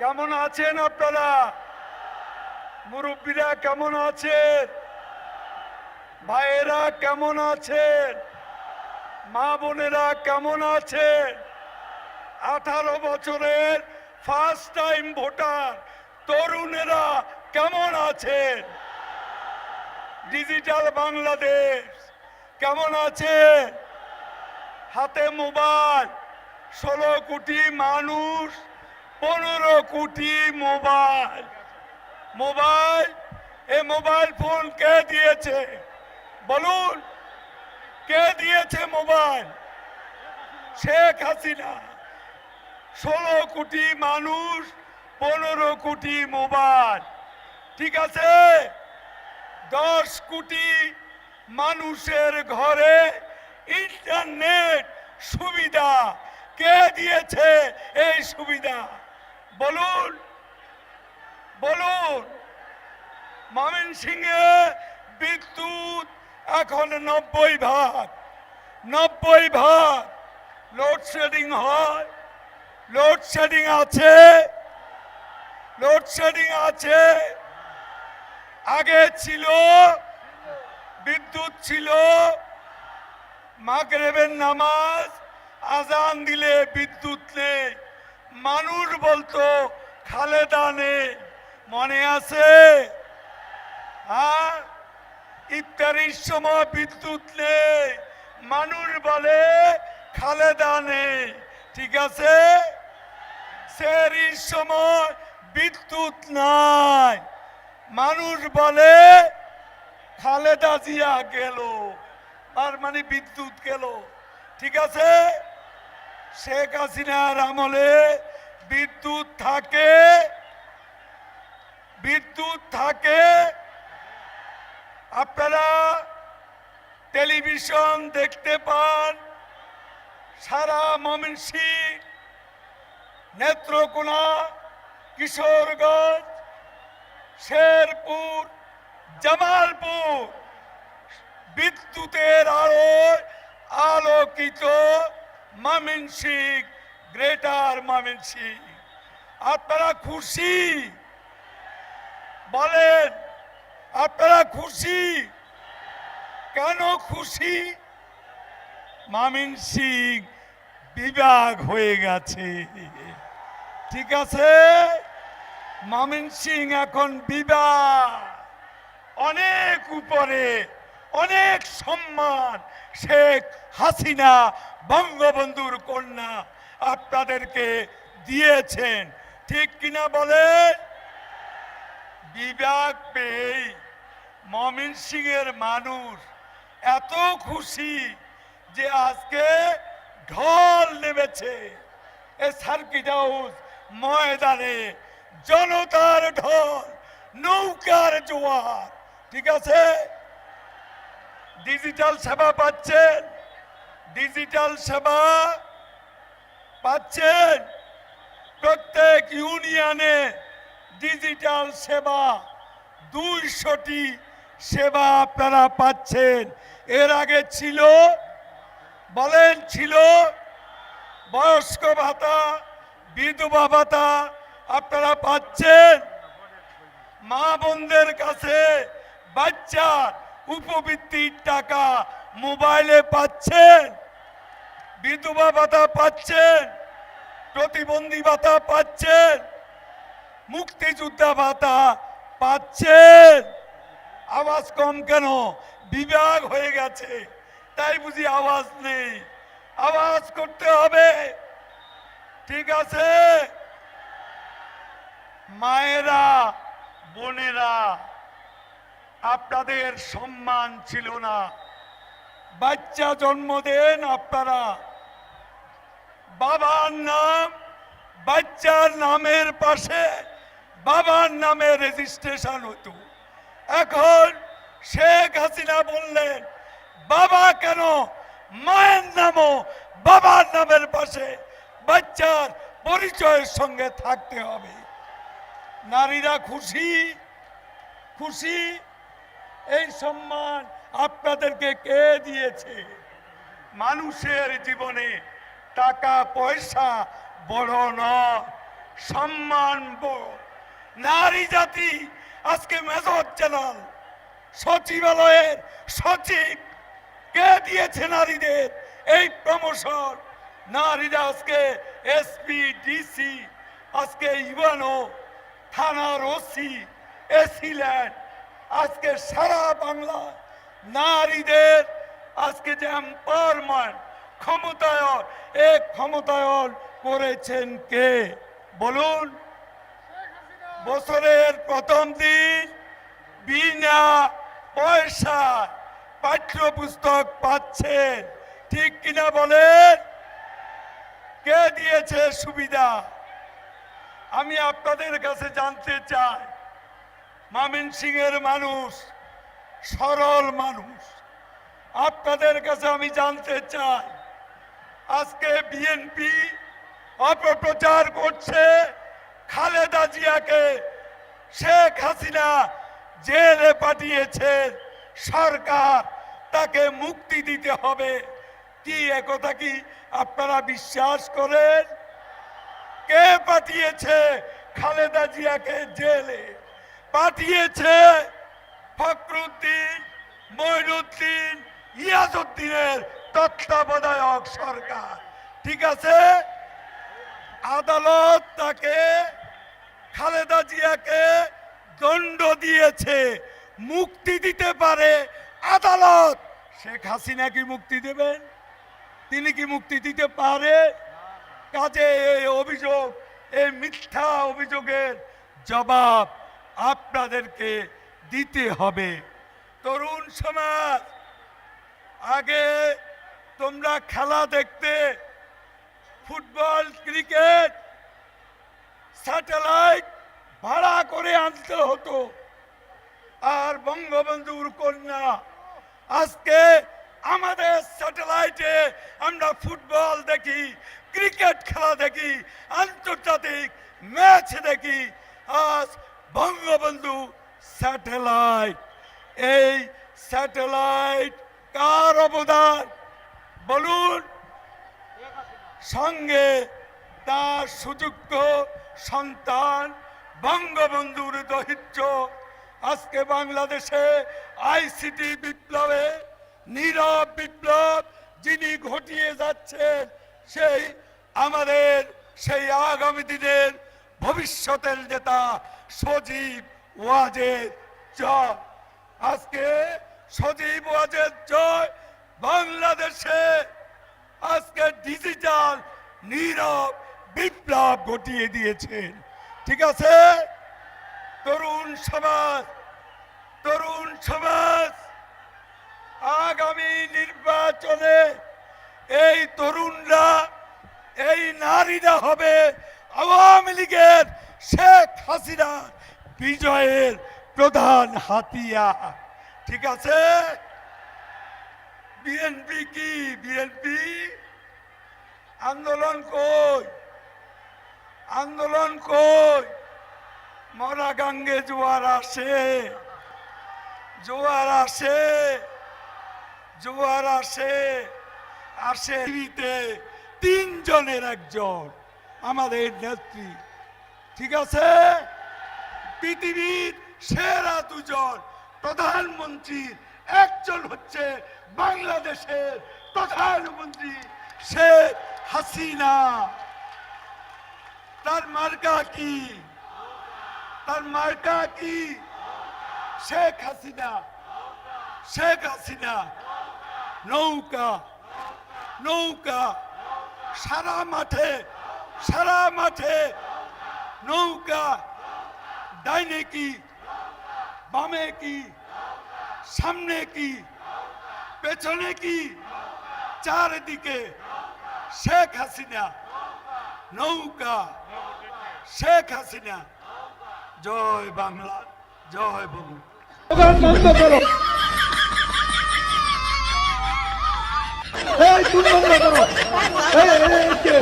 কেমন আছেন আপনারা? মুরব্বীরা কেমন আছেন? ভাইয়েরা কেমন আছেন? মা বোনেরা কেমন আছেন? আঠারো বছরের ফার্স্ট টাইম ভোটার, তরুণেরা কেমন আছেন? ডিজিটাল বাংলাদেশ, কেমন আছে হাতে মোবাইল, ষোলো কোটি মানুষ পনেরো কোটি মোবাইল। মোবাইল? এ মোবাইল ফোন কে দিয়েছে? বলুন, কে দিয়েছে মোবাইল? শেখ হাসিনা। ষোলো কোটি মানুষ, পনেরো কোটি মোবাইল। ঠিক আছে? দশ কোটি মানুষের ঘরে ইন্টারনেট সুবিধা। কে দিয়েছে এই সুবিধা? বলুন বলুন ময়মনসিংহে বিদ্যুৎ এখন নব্বই ভাগ নব্বই ভাগ লোডশেডিং হয় লোডশেডিং আছে লোডশেডিং আছে, আগে ছিল, বিদ্যুৎ ছিল, মাগরেবের নামাজ আজান দিলে বিদ্যুৎ নেই। মানুষ বলতো, খালেদা নেই, মনে আছে? হ্যাঁ? ইফতারির সময় বিদ্যুৎ নেই, মানুষ বলে, খালেদা নেই, ঠিক আছে? সময় বিদ্যুৎ নাই, মানুষ বলে, খালেদা জিয়া গেল, তার মানে বিদ্যুৎ গেল, ঠিক আছে? শেখ হাসিনার আমলে বিদ্যুৎ থাকে বিদ্যুৎ থাকে। আপনারা টেলিভিশন দেখতে পান, সারা ময়মনসিংহ নেত্রকোনা, কিশোরগঞ্জ, শেরপুর, জামালপুর। বিদ্যুতের আলোয় আলোকিত ময়মনসিং গ্রেটার ময়মনসিং আপনারা খুশি? বলেন, আপনারা খুশি? কেন খুশি? ময়মনসিং বিভাগ হয়ে গেছে। ঠিক আছে? ময়মনসিং এখন বিবাহ অনেক উপরে অনেক সম্মান। শেখ হাসিনা, বঙ্গবন্ধুর কন্যা, আপনাদেরকে দিয়েছেন। ঠিক কিনা বলে? বিভাগ পেয়ে মমিন সিংয়ের মানুষ এত খুশি যে আজকে ঢল নেমেছে। এ সার্কিট হাউস ময়দানে জনতার ঢল, নৌকার জোয়ার। ঠিক আছে? ডিজিটাল সেবা পাচ্ছেন? ডিজিটাল সেবা পাচ্ছেন? প্রত্যেক ইউনিয়নে ডিজিটাল সেবা, দুইশোটি সেবা আপনারা পাচ্ছেন। এর আগে ছিল, বলেন ছিল, বয়স্ক ভাতা, বিধবা ভাতা আপনারা পাচ্ছেন? মা বোনদের কাছে বাচ্চার উপবৃত্তির টাকা মোবাইলে পাচ্ছেন, বিধবা ভাতা পাচ্ছেন, প্রতিবন্ধী ভাতা পাচ্ছেন, মুক্তিযোদ্ধা ভাতা পাচ্ছেন। আওয়াজ কম কেন? বিভাগ হয়ে গেছে, তাই বুঝি আওয়াজ নেই। আওয়াজ করতে হবে। ঠিক আছে? মায়েরা, বোনেরা আপনাদের সম্মান ছিল না। বাচ্চা জন্ম দেন আপনারা। বাবার নাম, বাচ্চার নামের পাশে বাবার নামে রেজিস্ট্রেশন হতো। এখন শেখ হাসিনা বললেন, বাবা কেন? মায়ের নামও বাবার নামের পাশে বাচ্চার পরিচয়ের সঙ্গে থাকতে হবে। নারীরা খুশি খুশি এই সম্মান আপনাদেরকে কে দিয়েছে? মানুষের জীবনে টাকা, পয়সা বড় নয় সম্মান নারী জাতি, আজকে মেজর জেনারেল, সচিবালয়ের সচিব, কে দিয়েছে নারীদের এই প্রমোশন নারীরা আজকে এসপি ডিসি আজকে ইভানো থানার ওসি এসিল্যান্ড আজকে সারা বাংলা নারীদের আজকে যে এম্পাওয়ারমেন্ট ক্ষমতায়ন, এ ক্ষমতায়ন করেছেন কে? বলুন। বছরের প্রথম দিন বিনা পয়সা পাঠ্যপুস্তক পাচ্ছেন। ঠিক কিনা বলেন? কে দিয়েছে সুবিধা? আমি আপনাদের কাছে জানতে চাই। মামিন সিং এর মানুষ, সরল মানুষ। আপনাদের কাছে আমি জানতে চাই, আজকে বিএনপি অপপ্রচার করছে খালেদা জিয়াকে। শেখ হাসিনা জেলে পাঠিয়েছেন সরকার, তাকে মুক্তি দিতে হবে। কি একথা কি আপনারা বিশ্বাস করেন? কে পাঠিয়েছে খালেদা জিয়াকে জেলে? পাঠিয়েছে ফখরুদ্দিন, মইনুদ্দিন, ইয়াজউদ্দিনের তত্ত্বাবধায়ক সরকার। ঠিক আছে? আদালত তাকে, খালেদা জিয়াকে দণ্ড দিয়েছে, মুক্তি দিতে পারে আদালত। শেখ হাসিনা কি মুক্তি দেবেন? তিনি কি মুক্তি দিতে পারে? কাজে এই অভিযোগ, এই মিথ্যা অভিযোগের জবাব আপনাদেরকে দিতে হবে। তরুণ সমাজ, আগে তোমরা খেলা দেখতে ফুটবল, ক্রিকেট, স্যাটেলাইট ভাড়া করে আনতে হতো। আর বঙ্গবন্ধুর কন্যা, আজকে আমাদের স্যাটেলাইটে আমরা ফুটবল দেখি, ক্রিকেট খেলা দেখি, আন্তর্জাতিক ম্যাচ দেখি। আজ বঙ্গবন্ধু স্যাটেলাইট। এই স্যাটেলাইট কার অবদান? বলুন। সঙ্গে তার সুযোগ্য সন্তান বঙ্গবন্ধুর দহিত্য আজকে বাংলাদেশে আইসিটি বিপ্লবে, নীরব বিপ্লব যিনি ঘটিয়ে যাচ্ছেন, সেই আমাদের, সেই আগামী দিনের ভবিষ্যতের নেতা সজীব ওয়াজেদ জয়। আজকে সজীব ওয়াজেদ জয় বাংলাদেশে। আজকে ডিজিটাল, নীরব, বিপ্লব ঘটিয়ে দিয়েছেন। ঠিক আছে? তরুণ সমাজ তরুণ সমাজ, আগামী নির্বাচনে এই তরুণরা, এই নারীরা হবে আওয়ামী লীগের শেখ হাসিনা বিজয়ের প্রধান হাতিয়া ঠিক আছে? বিএনপি কি? বিএনপি আন্দোলন কই? আন্দোলন কই? মরা গাঙ্গে জোয়ার আসে। জোয়ার আসে। জোয়ার আসে। আসে তিনজনের একজন। আমাদের নেত্রী। ঠিক আছে? পৃথিবীর সেরা দুজন প্রধানমন্ত্রীর একজন হচ্ছে বাংলাদেশের প্রধানমন্ত্রী শেখ হাসিনা। তার মার্কা কি? তার মার্কা কি? শেখ হাসিনা। শেখ হাসিনা। নৌকা। নৌকা। সারা মাঠে সারা মাঠে নৌকা ডাইনে কি বামে কি সামনে কি পেছনে কি চারদিকে শেখ হাসিনা নৌকা শেখ হাসিনা জয় বাংলা জয় বঙ্গ এই তুমি বন্ধ করো এই, এই, এই, কে?